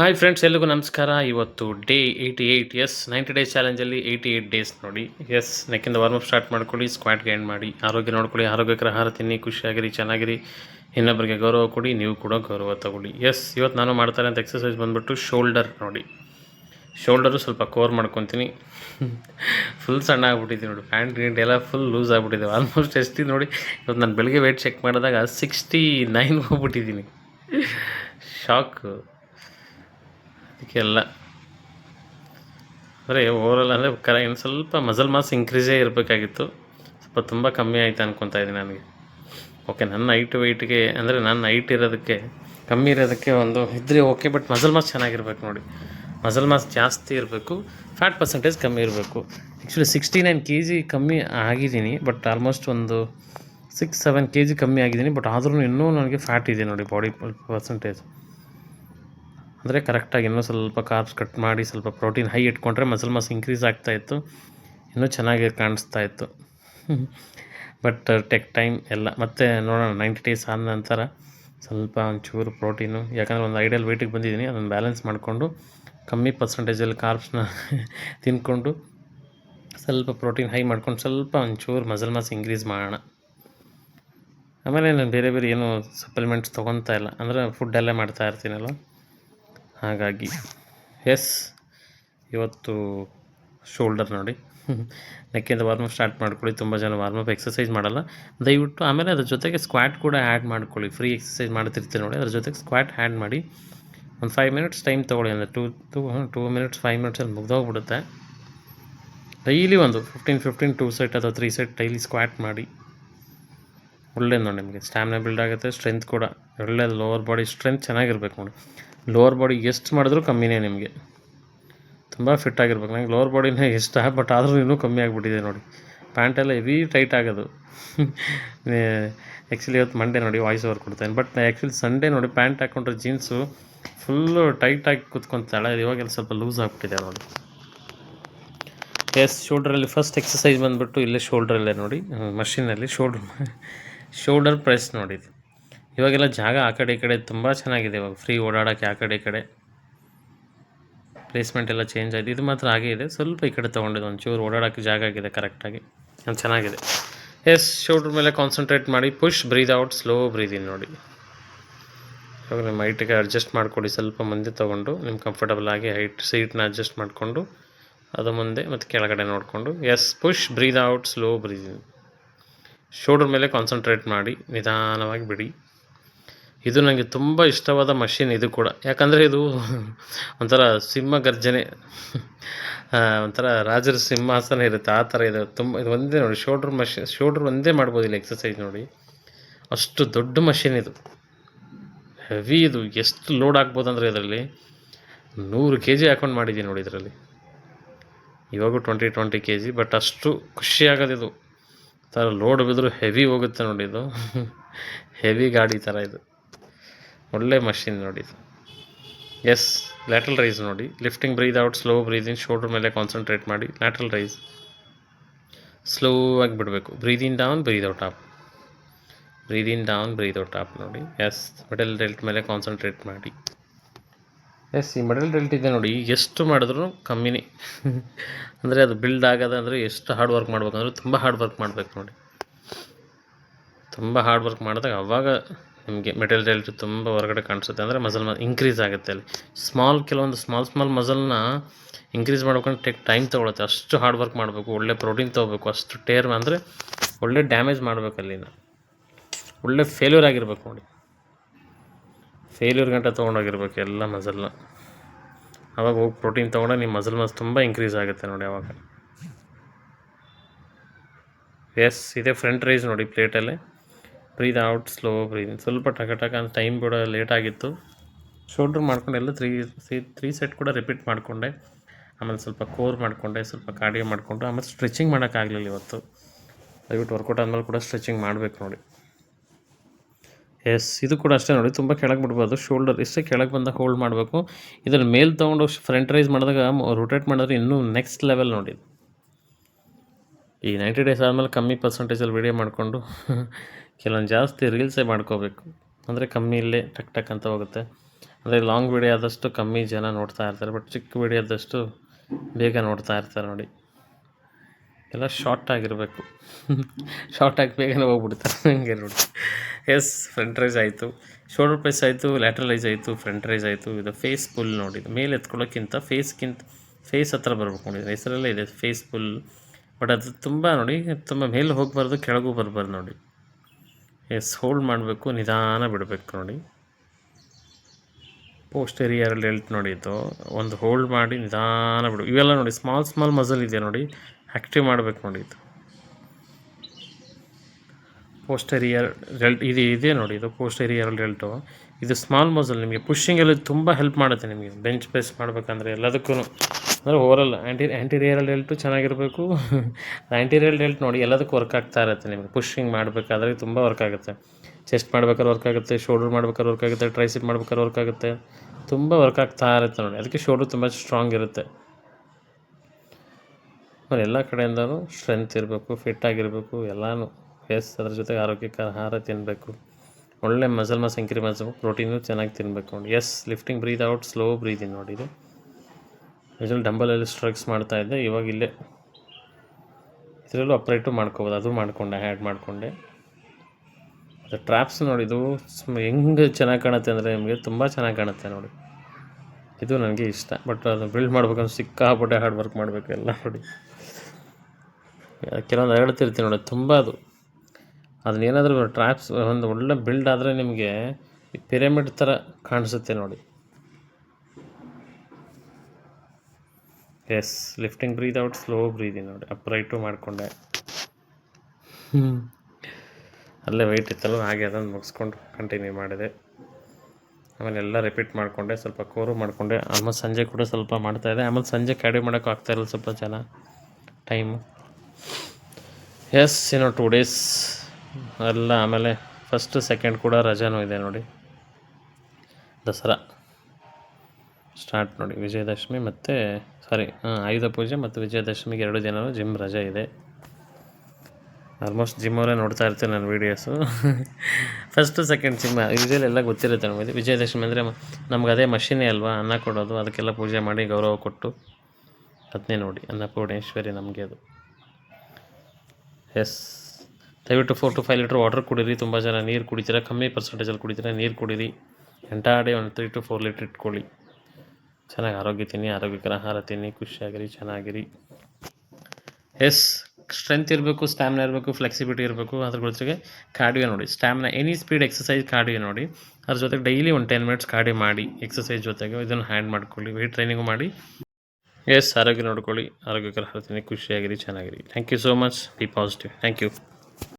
Hi friends ಎಲ್ರಿಗೂ ನಮಸ್ಕಾರ. ಇವತ್ತು day eighty eight yes ninety days ಚಾಲೆಂಜಲ್ಲಿ eighty eight days ನೋಡಿ ಎಸ್ ನೆಕ್ಕಿಂದ ವಾರ್ಮಪ್ ಸ್ಟಾರ್ಟ್ ಮಾಡ್ಕೊಳ್ಳಿ ಸ್ಕ್ವಾಟ್ ಗೈಂಡ್ ಮಾಡಿ. ಆರೋಗ್ಯ ನೋಡ್ಕೊಳ್ಳಿ, ಆರೋಗ್ಯಕರ ಆಹಾರ ತಿನ್ನಿ, ಖುಷಿಯಾಗಿರಿ, ಚೆನ್ನಾಗಿರಿ. ಇನ್ನೊಬ್ಬರಿಗೆ ಗೌರವ ಕೊಡಿ, ನೀವು ಕೂಡ ಗೌರವ ತಗೊಳ್ಳಿ. ಎಸ್ ಇವತ್ತು ನಾನು ಮಾಡ್ತಾರೆ ಅಂತ ಎಕ್ಸಸೈಸ್ ಬಂದ್ಬಿಟ್ಟು ಶೋಲ್ಡರ್ ನೋಡಿ. ಶೋಲ್ಡರು ಸ್ವಲ್ಪ ಕೋರ್ ಮಾಡ್ಕೊತೀನಿ. ಫುಲ್ ಸಣ್ಣ ಆಗ್ಬಿಟ್ಟಿದ್ದೀನಿ ನೋಡಿ. ಪ್ಯಾಂಟ್ ಗಿಂಟ್ ಎಲ್ಲ ಫುಲ್ ಲೂಸ್ ಆಗ್ಬಿಟ್ಟಿದೆ ಆಲ್ಮೋಸ್ಟ್ ಎಷ್ಟಿದೆ ನೋಡಿ. ಇವತ್ತು ನಾನು ಬೆಳಗ್ಗೆ ವೆಯ್ಟ್ ಚೆಕ್ ಮಾಡಿದಾಗ ಸಿಕ್ಸ್ಟಿ ನೈನ್ ಹೋಗ್ಬಿಟ್ಟಿದ್ದೀನಿ. ಶಾಕ್ ಅದಕ್ಕೆಲ್ಲ. ಅಂದರೆ ಓವರಲ್ ಅಂದರೆ ಕರ ಇನ್ನು ಸ್ವಲ್ಪ ಮಸಲ್ ಮಾಸ್ ಇನ್ಕ್ರೀಸೇ ಇರಬೇಕಾಗಿತ್ತು. ಸ್ವಲ್ಪ ತುಂಬ ಕಮ್ಮಿ ಆಯಿತು ಅನ್ಕೊತಾ ಇದ್ದೀನಿ ನನಗೆ. ಓಕೆ ನನ್ನ ಹೈಟ್ ವೆಯ್ಟ್ಗೆ ಅಂದರೆ ನನ್ನ ಹೈಟ್ ಇರೋದಕ್ಕೆ ಕಮ್ಮಿ ಇರೋದಕ್ಕೆ ಒಂದು ಇದ್ರೆ ಓಕೆ ಬಟ್ ಮಸಲ್ ಮಾಸ್ ಚೆನ್ನಾಗಿರ್ಬೇಕು ನೋಡಿ. ಮಸಲ್ ಮಾಸ್ ಜಾಸ್ತಿ ಇರಬೇಕು ಫ್ಯಾಟ್ ಪರ್ಸೆಂಟೇಜ್ ಕಮ್ಮಿ ಇರಬೇಕು. Actually sixty nine K G ಕಮ್ಮಿ ಆಗಿದ್ದೀನಿ ಬಟ್ ಆಲ್ಮೋಸ್ಟ್ ಒಂದು ಸಿಕ್ಸ್ ಸೆವೆನ್ ಕೆ ಜಿ ಕಮ್ಮಿ ಆಗಿದ್ದೀನಿ ಬಟ್ ಆದ್ರೂ ಇನ್ನೂ ನನಗೆ ಫ್ಯಾಟ್ ಇದೆ ನೋಡಿ ಬಾಡಿ ಪರ್ಸೆಂಟೇಜ್ ಅಂದರೆ ಕರೆಕ್ಟಾಗಿ ಇನ್ನೂ ಸ್ವಲ್ಪ ಕಾರ್ಬ್ಸ್ ಕಟ್ ಮಾಡಿ ಸ್ವಲ್ಪ ಪ್ರೋಟೀನ್ ಹೈ ಇಟ್ಕೊಂಡ್ರೆ ಮಸಲ್ ಮಾಸ್ ಇನ್ಕ್ರೀಸ್ ಆಗ್ತಾ ಇತ್ತು. ಇನ್ನೂ ಚೆನ್ನಾಗಿ ಕಾಣಿಸ್ತಾ ಇತ್ತು. ಬಟ್ ಟೆಕ್ ಟೈಮ್ ಎಲ್ಲ. ಮತ್ತೆ ನೋಡೋಣ ನೈಂಟಿ ಡೇಸ್ ಆದ ನಂತರ ಸ್ವಲ್ಪ ಒಂಚೂರು ಪ್ರೋಟೀನು ಯಾಕಂದರೆ ಒಂದು ಐಡಿಯಲ್ ವೆಯ್ಟಿಗೆ ಬಂದಿದ್ದೀನಿ, ಅದನ್ನು ಬ್ಯಾಲೆನ್ಸ್ ಮಾಡಿಕೊಂಡು ಕಮ್ಮಿ ಪರ್ಸೆಂಟೇಜಲ್ಲಿ ಕಾರ್ಬ್ಸ್ನ ತಿಂದ್ಕೊಂಡು ಸ್ವಲ್ಪ ಪ್ರೋಟೀನ್ ಹೈ ಮಾಡ್ಕೊಂಡು ಸ್ವಲ್ಪ ಒಂಚೂರು ಮಸಲ್ ಮಾಸ್ ಇನ್ಕ್ರೀಸ್ ಮಾಡೋಣ. ಆಮೇಲೆ ನಾನು ಬೇರೆ ಬೇರೆ ಏನು ಸಪ್ಲಿಮೆಂಟ್ಸ್ ತೊಗೊತಾ ಇಲ್ಲ. ಅಂದರೆ ಫುಡ್ಡಲ್ಲೇ ಮಾಡ್ತಾ ಇರ್ತೀನಲ್ಲ ಹಾಗಾಗಿ ಎಸ್ ಇವತ್ತು ಶೋಲ್ಡರ್ ನೋಡಿ. ನೆಕ್ಕಿಂದ ವಾರ್ಮಪ್ ಸ್ಟಾರ್ಟ್ ಮಾಡ್ಕೊಳ್ಳಿ. ತುಂಬ ಜನ ವಾರ್ಮಪ್ ಎಕ್ಸಸೈಸ್ ಮಾಡಲ್ಲ. ದಯವಿಟ್ಟು ಆಮೇಲೆ ಅದ್ರ ಜೊತೆಗೆ ಸ್ಕ್ವಾಟ್ ಕೂಡ ಆ್ಯಡ್ ಮಾಡ್ಕೊಳ್ಳಿ. ಫ್ರೀ ಎಕ್ಸಸೈಸ್ ಮಾಡ್ತಿರ್ತೀರಿ ನೋಡಿ. ಅದ್ರ ಜೊತೆಗೆ ಸ್ಕ್ವಾಟ್ ಆ್ಯಡ್ ಮಾಡಿ. ಒಂದು ಫೈವ್ ಮಿನಿಟ್ಸ್ ಟೈಮ್ ತೊಗೊಳ್ಳಿ. ಅಂದರೆ two two two minutes five ಮಿನಿಟ್ಸಲ್ಲಿ ಮುಗ್ದೋಗ್ಬಿಡುತ್ತೆ. ಡೈಲಿ ಒಂದು ಫಿಫ್ಟೀನ್ ಫಿಫ್ಟೀನ್ ಟೂ ಸೆಟ್ ಅಥವಾ ತ್ರೀ ಸೆಟ್ ಡೈಲಿ ಸ್ಕ್ವಾಟ್ ಮಾಡಿ. ಒಳ್ಳೇದು ನೋಡಿ ನಿಮಗೆ. ಸ್ಟ್ಯಾಮಿನಾ ಬಿಲ್ಡ್ ಆಗುತ್ತೆ ಸ್ಟ್ರೆಂತ್ ಕೂಡ. ಒಳ್ಳೇದು ಲೋವರ್ ಬಾಡಿ ಸ್ಟ್ರೆಂತ್ ಚೆನ್ನಾಗಿರ್ಬೇಕು ನೋಡಿ. ಲೋವರ್ ಬಾಡಿ ಎಷ್ಟು ಮಾಡಿದ್ರೂ ಕಮ್ಮಿನೇ ನಿಮಗೆ. ತುಂಬ ಫಿಟ್ ಆಗಿರ್ಬೇಕು. ನನಗೆ ಲೋವರ್ ಬಾಡಿನೇ ಇಷ್ಟ ಬಟ್ ಆದರೂ ಇನ್ನೂ ಕಮ್ಮಿ ಆಗಿಬಿಟ್ಟಿದೆ ನೋಡಿ. ಪ್ಯಾಂಟೆಲ್ಲ ಹೆವಿ ಟೈಟ್ ಆಗೋದು. ಆ್ಯಕ್ಚುಲಿ ಇವತ್ತು ಮಂಡೇ ನೋಡಿ ವಾಯ್ಸ್ ಓವರ್ ಕೊಡ್ತೇನೆ. ಬಟ್ ಆ್ಯಕ್ಚುಲಿ ಸಂಡೇ ನೋಡಿ ಪ್ಯಾಂಟ್ ಹಾಕ್ಕೊಂಡ್ರೆ ಜೀನ್ಸು ಫುಲ್ಲು ಟೈಟಾಗಿ ಕುತ್ಕೊಂತಾಳೆ. ಇವಾಗೆಲ್ಲ ಸ್ವಲ್ಪ ಲೂಸ್ ಆಗಿಬಿಟ್ಟಿದೆ ನೋಡಿ. ಎಸ್ ಶೋಲ್ಡ್ರಲ್ಲಿ ಫಸ್ಟ್ ಎಕ್ಸಸೈಸ್ ಬಂದುಬಿಟ್ಟು ಇಲ್ಲೇ ಶೋಲ್ಡ್ರಲ್ಲೇ ನೋಡಿ. ಮಷಿನಲ್ಲಿ ಶೋಲ್ಡ್ರ್ ಶೋಲ್ಡರ್ ಪ್ರೆಸ್ ನೋಡಿ ಇವಾಗೆಲ್ಲ ಜಾಗ ಆ ಕಡೆ ಈ ಕಡೆ ತುಂಬ ಚೆನ್ನಾಗಿದೆ ಇವಾಗ. ಫ್ರೀ ಓಡಾಡೋಕ್ಕೆ ಆ ಕಡೆ ಈ ಕಡೆ. ಪ್ಲೇಸ್ಮೆಂಟ್ ಎಲ್ಲ ಚೇಂಜ್ ಆಯಿತು. ಇದು ಮಾತ್ರ ಹಾಗೇ ಇದೆ. ಸ್ವಲ್ಪ ಈ ಕಡೆ ತೊಗೊಂಡಿದ್ದು ಒಂಚೂರು ಓಡಾಡೋಕ್ಕೆ ಜಾಗ ಆಗಿದೆ ಕರೆಕ್ಟಾಗಿ ಅದು ಚೆನ್ನಾಗಿದೆ. ಎಸ್ ಶೋಲ್ಡ್ರ್ ಮೇಲೆ ಕಾನ್ಸಂಟ್ರೇಟ್ ಮಾಡಿ. Push breathe out slow breathe ನೋಡಿ. ಇವಾಗ ನಿಮ್ಮ ಹೈಟಿಗೆ ಅಡ್ಜಸ್ಟ್ ಮಾಡಿಕೊಡಿ. ಸ್ವಲ್ಪ ಮುಂದೆ ತೊಗೊಂಡು ನಿಮ್ಮ ಕಂಫರ್ಟಬಲ್ ಆಗಿ ಹೈಟ್ ಸೀಟ್ನ ಅಡ್ಜಸ್ಟ್ ಮಾಡಿಕೊಂಡು ಅದು ಮುಂದೆ ಮತ್ತು ಕೆಳಗಡೆ ನೋಡಿಕೊಂಡು. Yes push breathe out slow breathe in ಮೇಲೆ ಕಾನ್ಸಂಟ್ರೇಟ್ ಮಾಡಿ. ನಿಧಾನವಾಗಿ ಬಿಡಿ. ಇದು ನನಗೆ ತುಂಬ ಇಷ್ಟವಾದ ಮಷಿನ್ ಇದು ಕೂಡ. ಯಾಕಂದರೆ ಇದು ಒಂಥರ ಸಿಂಹ ಗರ್ಜನೆ. ಒಂಥರ ರಾಜರ ಸಿಂಹಾಸನ ಇರುತ್ತೆ. ಆ ಥರ ಇದೆ. ತುಂಬ, ಇದು ಒಂದೇ ನೋಡಿ ಶೋಲ್ಡ್ರ್ ಮಷಿನ್ ಶೋಲ್ಡ್ರ್ ಒಂದೇ ಮಾಡ್ಬೋದು ಇಲ್ಲಿ ಎಕ್ಸಸೈಸ್ ನೋಡಿ. ಅಷ್ಟು ದೊಡ್ಡ ಮಷಿನ್ ಇದು. ಹೆವಿ ಇದು. ಎಷ್ಟು ಲೋಡ್ ಆಗ್ಬೋದು ಅಂದರೆ ಇದರಲ್ಲಿ ನೂರು ಕೆ ಜಿ ಹಾಕೊಂಡು ಮಾಡಿದ್ದೀನಿ ನೋಡಿ ಇದರಲ್ಲಿ. ಇವಾಗೂ twenty twenty K G but ಅಷ್ಟು ಖುಷಿ ಆಗೋದಿದು ಥರ ಲೋಡ್ ಬಿದ್ದರೂ ಹೆವಿ ಹೋಗುತ್ತೆ ನೋಡಿ ಇದು. ಹೆವಿ ಗಾಡಿ ಥರ ಇದು. ಒಳ್ಳೆ ಮಷಿನ್ ನೋಡಿ ಎಸ್ ಲ್ಯಾಟ್ರಲ್ ರೈಸ್ ನೋಡಿ. Lifting breathe out slow breathing shoulder ಮೇಲೆ ಕಾನ್ಸಂಟ್ರೇಟ್ ಮಾಡಿ. ಲ್ಯಾಟ್ರಲ್ ರೈಸ್ ಸ್ಲೋ ಆಗಿ ಬಿಡಬೇಕು. Breathe in down breathe out up breathe in down breathe out up ನೋಡಿ. ಎಸ್ ಮೆಡಲ್ ಡೆಲ್ಟ್ ಮೇಲೆ ಕಾನ್ಸಂಟ್ರೇಟ್ ಮಾಡಿ. ಎಸ್ ಈ ಮೆಡಲ್ ಡೆಲ್ಟ್ ಇದೆ ನೋಡಿ. ಎಷ್ಟು ಮಾಡಿದ್ರು ಕಮ್ಮಿನೇ. ಅಂದರೆ ಅದು ಬಿಲ್ಡ್ ಆಗೋದಂದರೆ ಎಷ್ಟು ಹಾರ್ಡ್ ವರ್ಕ್ ಮಾಡ್ಬೇಕಂದ್ರೆ ತುಂಬ ಹಾರ್ಡ್ ವರ್ಕ್ ಮಾಡಬೇಕು ನೋಡಿ. ತುಂಬ ಹಾರ್ಡ್ ವರ್ಕ್ ಮಾಡಿದಾಗ ಅವಾಗ ನಿಮಗೆ ಮೆಟಲ್ ಡೆಲ್ಟ್ ತುಂಬ ಹೊರಗಡೆ ಕಾಣಿಸುತ್ತೆ. ಅಂದರೆ ಮಸಲ್ ಇನ್ಕ್ರೀಸ್ ಆಗುತ್ತೆ ಅಲ್ಲಿ. ಸ್ಮಾಲ್ ಕೆಲವೊಂದು ಸ್ಮಾಲ್ ಸ್ಮಾಲ್ ಮಸಲ್ನ ಇನ್ಕ್ರೀಸ್ ಮಾಡ್ಕೊಂಡು ಟೆಕ್ ಟೈಮ್ ತೊಗೊಳುತ್ತೆ. ಅಷ್ಟು ಹಾರ್ಡ್ ವರ್ಕ್ ಮಾಡಬೇಕು, ಒಳ್ಳೆ ಪ್ರೋಟೀನ್ ತೊಗೋಬೇಕು, ಅಷ್ಟು ಟೇರ್ ಅಂದರೆ ಒಳ್ಳೆ ಡ್ಯಾಮೇಜ್ ಮಾಡಬೇಕು ಅಲ್ಲಿನ ಒಳ್ಳೆ ಫೇಲ್ಯೂರ್ ಆಗಿರ್ಬೇಕು ನೋಡಿ. ಫೇಲ್ಯೂರ್ ಗಂಟೆ ತೊಗೊಂಡೋಗಿರ್ಬೇಕು ಎಲ್ಲ ಮಸಲ್ನ ಅವಾಗ ಹೋಗಿ ಪ್ರೋಟೀನ್ ತೊಗೊಂಡ ನಿಮ್ಮ ಮಸಲ್ ಮಸ್ ತುಂಬ ಇನ್ಕ್ರೀಸ್ ಆಗುತ್ತೆ ನೋಡಿ ಅವಾಗ. ಎಸ್ ಇದೆ ಫ್ರಂಟ್ ರೈಸ್ ನೋಡಿ ಪ್ಲೇಟಲ್ಲೇ ಬ್ರೀದ್ ಔಟ್ ಸ್ಲೋ ಬ್ರೀದ್ ಸ್ವಲ್ಪ ಟಕ ಟಕ ಅಂತ ಟೈಮ್ ಕೂಡ ಲೇಟ್ ಆಗಿತ್ತು. ಶೋಲ್ಡ್ರ್ ಮಾಡ್ಕೊಂಡೆಲ್ಲ ತ್ರೀ ತ್ರೀ ಸೆಟ್ ಕೂಡ ರಿಪೀಟ್ ಮಾಡಿಕೊಂಡೆ. ಆಮೇಲೆ ಸ್ವಲ್ಪ ಕೋರ್ ಮಾಡಿಕೊಂಡೆ, ಸ್ವಲ್ಪ ಕಾರ್ಡಿಯೋ ಮಾಡಿಕೊಂಡು, ಆಮೇಲೆ ಸ್ಟ್ರೆಚಿಂಗ್ ಮಾಡೋಕ್ಕಾಗಲಿಲ್ಲ ಇವತ್ತು. ದಯವಿಟ್ಟು ವರ್ಕೌಟ್ ಆದಮೇಲೆ ಕೂಡ ಸ್ಟ್ರೆಚಿಂಗ್ ಮಾಡಬೇಕು ನೋಡಿ. ಎಸ್ ಇದು ಕೂಡ ಅಷ್ಟೇ ನೋಡಿ, ತುಂಬ ಕೆಳಗೆ ಬಿಡ್ಬೋದು ಶೋಲ್ಡರ್ ಇಷ್ಟೇ ಕೆಳಗೆ ಬಂದಾಗ ಹೋಲ್ಡ್ ಮಾಡಬೇಕು. ಇದನ್ನು ಮೇಲೆ ತೊಗೊಂಡು ಫ್ರಂಟ್ ರೈಸ್ ಮಾಡಿದಾಗ ರೊಟೇಟ್ ಮಾಡಿದ್ರೆ ಇನ್ನೂ ನೆಕ್ಸ್ಟ್ ಲೆವೆಲ್ ನೋಡಿ ಈ ನೈಂಟಿ ಡೇಸ್ ಆದಮೇಲೆ ಕಮ್ಮಿ ಪರ್ಸೆಂಟೇಜಲ್ಲಿ ವಿಡಿಯೋ ಮಾಡಿಕೊಂಡು ಕೆಲವೊಂದು ಜಾಸ್ತಿ ರೀಲ್ಸೇ ಮಾಡ್ಕೋಬೇಕು. ಅಂದರೆ ಕಮ್ಮಿ ಇಲ್ಲೇ ಟಕ್ ಟಕ್ ಅಂತ ಹೋಗುತ್ತೆ. ಅಂದರೆ ಲಾಂಗ್ ವಿಡಿಯೋ ಆದಷ್ಟು ಕಮ್ಮಿ ಜನ ನೋಡ್ತಾ ಇರ್ತಾರೆ ಬಟ್ ಚಿಕ್ಕ ವಿಡಿಯೋ ಆದಷ್ಟು ಬೇಗ ನೋಡ್ತಾ ಇರ್ತಾರೆ ನೋಡಿ. ಎಲ್ಲ ಶಾರ್ಟ್ ಆಗಿರಬೇಕು. ಶಾರ್ಟ್ ಆಗಿ ಬೇಗನೆ ಹೋಗ್ಬಿಡ್ತಾರೆ. ಹಂಗೆ ನೋಡಿ. ಎಸ್ ಫ್ರಂಟ್ ರೈಸ್ ಆಯಿತು. ಶೋಲ್ಡರ್ ಪ್ರೈಸ್ ಆಯಿತು ಲ್ಯಾಟ್ರಲೈಸ್ ಆಯಿತು ಫ್ರಂಟ್ ರೈಸ್ ಆಯಿತು. ಇದು ಫೇಸ್ ಫುಲ್ ನೋಡಿ. ಮೇಲೆ ಎತ್ಕೊಳ್ಳೋಕ್ಕಿಂತ ಫೇಸ್ಗಿಂತ ಫೇಸ್ ಹತ್ರ ಬರ್ಬೇಕು ನೋಡಿ. ಹೆಸರಲ್ಲೇ ಇದೆ. ಫೇಸ್ ಫುಲ್ ಬಟ್ ಅದು ತುಂಬ ನೋಡಿ, ತುಂಬ ಮೇಲೆ ಹೋಗಬಾರ್ದು, ಕೆಳಗೂ ಬರಬಾರ್ದು ನೋಡಿ. ಎಸ್ ಹೋಲ್ಡ್ ಮಾಡಬೇಕು, ನಿಧಾನ ಬಿಡಬೇಕು ನೋಡಿ. ಪೋಸ್ಟ್ ಏರಿಯಾರಲ್ಲಿ ಹೇಳ್ತು ನೋಡಿ ಇದು. ಒಂದು ಹೋಲ್ಡ್ ಮಾಡಿ, ನಿಧಾನ ಬಿಡು. ಇವೆಲ್ಲ ನೋಡಿ ಸ್ಮಾಲ್ ಸ್ಮಾಲ್ ಮಸಲ್ ಇದೆ ನೋಡಿ. ಆ್ಯಕ್ಟಿವ್ ಮಾಡಬೇಕು ನೋಡಿ ಇದು. ಪೋಸ್ಟ್ ಏರಿಯಾ ರೆಲ್ಟ್ ಇದು, ಇದೆ ನೋಡಿ ಇದು. ಪೋಸ್ಟ್ ಏರಿಯಾರಲ್ಲಿ ರೆಲ್ಟು ಇದು ಸ್ಮಾಲ್ ಮಸಲ್ ನಿಮಗೆ ಪುಷಿಂಗಲ್ಲಿ ತುಂಬ ಹೆಲ್ಪ್ ಮಾಡುತ್ತೆ ನಿಮಗೆ. ಬೆಂಚ್ ಪ್ರೆಸ್ ಮಾಡಬೇಕಂದ್ರೆ ಎಲ್ಲದಕ್ಕೂ ಅಂದರೆ ಓವರಲ್ ಆ್ಯಂಟಿ ಆ್ಯಂಟಿರಿಯಲ್ ಡೆಲ್ಟು ಚೆನ್ನಾಗಿರಬೇಕು. ಆ್ಯಂಟಿರಿಯಲ್ ಡೆಲ್ಟ್ ನೋಡಿ ಎಲ್ಲದಕ್ಕೂ ವರ್ಕ್ ಆಗ್ತಾ ಇರುತ್ತೆ ನಿಮಗೆ. ಪುಷಿಂಗ್ ಮಾಡಬೇಕಾದ್ರೆ ತುಂಬ ವರ್ಕ್ ಆಗುತ್ತೆ. ಚೆಸ್ಟ್ ಮಾಡ್ಬೇಕಾದ್ರೆ ವರ್ಕ್ ಆಗುತ್ತೆ ಶೋಲ್ಡರ್ ಮಾಡ್ಬೇಕಾದ್ರೆ ವರ್ಕ್ ಆಗುತ್ತೆ ಟ್ರೈಸಿಪ್ ಮಾಡ್ಬೇಕಾದ್ರೆ ವರ್ಕ್ ಆಗುತ್ತೆ. ತುಂಬ ವರ್ಕ್ ಆಗ್ತಾ ಇರುತ್ತೆ ನೋಡಿ. ಅದಕ್ಕೆ ಶೋಲ್ಡರ್ ತುಂಬ ಸ್ಟ್ರಾಂಗ್ ಇರುತ್ತೆ. ಅವ್ರು ಎಲ್ಲ ಕಡೆಯಿಂದನೂ ಸ್ಟ್ರೆಂತ್ ಇರಬೇಕು ಫಿಟ್ ಆಗಿರಬೇಕು, ಎಲ್ಲನೂ. ಫೇಸ್ ಅದ್ರ ಜೊತೆಗೆ ಆರೋಗ್ಯಕರ ಆಹಾರ ತಿನ್ನಬೇಕು ಒಳ್ಳೆ ಮಸಲ್ ಮಸ್ ಮಾಡಬೇಕು ಪ್ರೋಟೀನು ಚೆನ್ನಾಗಿ ತಿನ್ನಬೇಕು ನೋಡಿ. Yes lifting breathe out slow breathing ನೋಡಿ ಇದು. ಯೂಶಲ್ ಡಂಬಲಲ್ಲಿ ಸ್ಟ್ರಕ್ಸ್ ಮಾಡ್ತಾ ಇದ್ದೆ. ಇವಾಗ ಇಲ್ಲೇ ಇದರಲ್ಲೂ ಅಪ್ರೈಟು ಮಾಡ್ಕೋಬೋದು. ಅದು ಮಾಡಿಕೊಂಡೆ ಆ್ಯಡ್ ಮಾಡಿಕೊಂಡೆ. ಅದು ಟ್ರ್ಯಾಪ್ಸ್ ನೋಡಿ, ಇದು ಹೆಂಗೆ ಚೆನ್ನಾಗಿ ಕಾಣುತ್ತೆ ಅಂದರೆ ನಿಮಗೆ ತುಂಬ ಚೆನ್ನಾಗಿ ಕಾಣುತ್ತೆ ನೋಡಿ. ಇದು ನನಗೆ ಇಷ್ಟ. ಬಟ್ ಅದು ಬಿಲ್ಡ್ ಮಾಡ್ಬೇಕಂದ್ರೆ ಸಿಕ್ಕಾಪಟ್ಟೆ ಹಾರ್ಡ್ ವರ್ಕ್ ಮಾಡಬೇಕು ಎಲ್ಲ ನೋಡಿ. ಕೆಲವೊಂದು ಹೇಳ್ತಿರ್ತೀನಿ ನೋಡಿ, ತುಂಬ ಅದು. ಅದನ್ನೇನಾದರೂ ಟ್ರ್ಯಾಪ್ಸ್ ಒಂದು ಒಳ್ಳೆ ಬಿಲ್ಡ್ ಆದರೆ ನಿಮಗೆ ಪಿರಮಿಡ್ ಥರ ಕಾಣಿಸುತ್ತೆ ನೋಡಿ. Yes lifting breathe out slow breathe ನೋಡಿ ಅಪ್ರೈಟು ಮಾಡಿಕೊಂಡೆ. ಅಲ್ಲೇ ವೆಯ್ಟ್ ಇತ್ತಲ್ಲ ಹಾಗೆ ಅದನ್ನು ಮುಗಿಸ್ಕೊಂಡು ಕಂಟಿನ್ಯೂ ಮಾಡಿದೆ. ಆಮೇಲೆ ಎಲ್ಲ ರಿಪೀಟ್ ಮಾಡಿಕೊಂಡೆ ಸ್ವಲ್ಪ ಕೋರು ಮಾಡಿಕೊಂಡೆ. ಆಲ್ಮೋಸ್ಟ್ ಸಂಜೆ ಕೂಡ ಸ್ವಲ್ಪ ಮಾಡ್ತಾಯಿದ್ದೆ ಆಮೇಲೆ ಸಂಜೆ ಕ್ಯಾಡಿ ಮಾಡೋಕ್ಕೂ ಆಗ್ತಾಯಿರಲ್ಲ ಸ್ವಲ್ಪ ಜನ. ಟೈಮು ಎಸ್ ಏನೋ ಟೂ ಡೇಸ್ ಎಲ್ಲ ಆಮೇಲೆ ಫಸ್ಟ್ ಸೆಕೆಂಡ್ ಕೂಡ ರಜಾನೂ ಇದೆ ನೋಡಿ. ದಸರಾ. ಸ್ಟಾರ್ಟ್ ನೋಡಿ. ವಿಜಯದಶಮಿ ಮತ್ತು ಸಾರಿ ಆಯುಧ ಪೂಜೆ ಮತ್ತು ವಿಜಯದಶಮಿಗೆ ಎರಡು ದಿನವೂ ಜಿಮ್ ರಜೆ ಇದೆ. ಆಲ್ಮೋಸ್ಟ್ ಜಿಮ್ ಅವರೇ ನೋಡ್ತಾ ಇರ್ತೀನಿ ನನ್ನ videos first second gym usually ಎಲ್ಲ ಗೊತ್ತಿರುತ್ತೆ ನಮಗೆ. ವಿಜಯದಶಮಿ ಅಂದರೆ ನಮ್ಗೆ ಅದೇ ಮಷೀನೇ ಅಲ್ವಾ? ಅನ್ನ ಕೊಡೋದು, ಅದಕ್ಕೆಲ್ಲ ಪೂಜೆ ಮಾಡಿ ಗೌರವ ಕೊಟ್ಟು, ಅದನ್ನೇ ನೋಡಿ. ಅನ್ನಪೂರ್ಣೇಶ್ವರಿ ನಮಗೆ ಅದು. ಎಸ್ ದಯವಿಟ್ಟು four to five litre water ಕುಡೀರಿ. ತುಂಬ ಜನ ನೀರು ಕುಡಿತೀರ? ಕಮ್ಮಿ ಪರ್ಸೆಂಟೇಜಲ್ಲಿ ಕುಡಿತೀರ? ನೀರು ಕುಡೀರಿ. ಎಂಟಾ ಡೇ ಒಂದು ತ್ರೀ ಟು ಫೋರ್ ಲೀಟ್ರ್ ಇಟ್ಕೊಳ್ಳಿ. ಚೆನ್ನಾಗಿ ಆರೋಗ್ಯ ತಿನ್ನಿ, ಆರೋಗ್ಯಕರ ಆಹಾರ ತಿನ್ನಿ, ಖುಷಿಯಾಗಿರಿ, ಚೆನ್ನಾಗಿರಿ. ಎಸ್ ಸ್ಟ್ರೆಂತ್ ಇರಬೇಕು ಸ್ಟ್ಯಾಮಿನಾ ಇರಬೇಕು ಫ್ಲೆಕ್ಸಿಬಿಲಿಟಿ ಇರಬೇಕು, ಅದ್ರ ಜೊತೆಗೆ ಕಾರ್ಡಿಯೋ ನೋಡಿ. Stamina any speed exercise cardio ನೋಡಿ. ಅದ್ರ ಜೊತೆಗೆ ಡೈಲಿ ಒಂದು ಟೆನ್ ಮಿನಿಟ್ಸ್ ಕಾರ್ಡಿಯೋ ಮಾಡಿ ಎಕ್ಸಸೈಸ್ ಜೊತೆಗೆ ಇದನ್ನು ಹ್ಯಾಂಡ್ ಮಾಡ್ಕೊಳ್ಳಿ ವೆಯ್ಟ್ ಟ್ರೈನಿಂಗು ಮಾಡಿ. ಎಸ್ ಆರೋಗ್ಯ ನೋಡ್ಕೊಳ್ಳಿ, ಆರೋಗ್ಯಕರ ಆಹಾರ ಖುಷಿಯಾಗಿರಿ, ಚೆನ್ನಾಗಿರಿ. Thank you so much be positive thank you